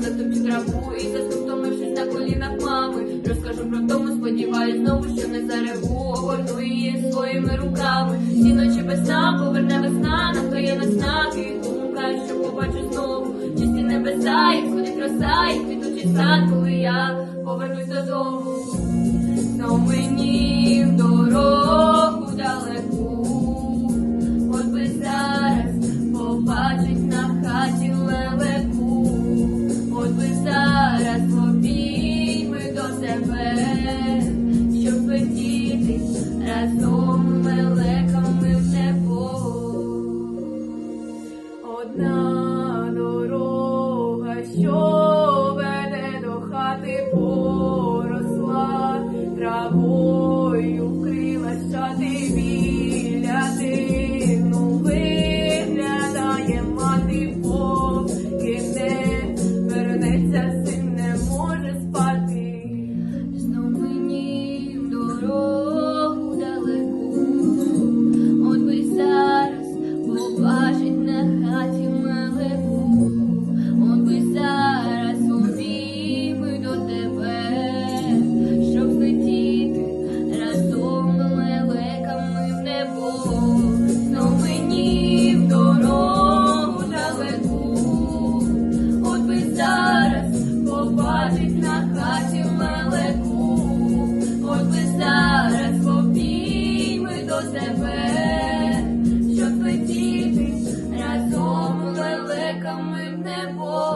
ногами затопчу траву і засну, щось на колінах мами. Розкажу про тому, сподіваюсь знову, що не зареву, огорну її своїми руками. Ці ночі без сна, поверне весна, нам то є весна, думка, що побачу знову. Чисті небеса, як сходить роса, як квітучий сад, коли я повернусь додому. now. Побачить на хаті мелеку, ось би зараз попійми до тебе, щоб летіти разом лелеками в небо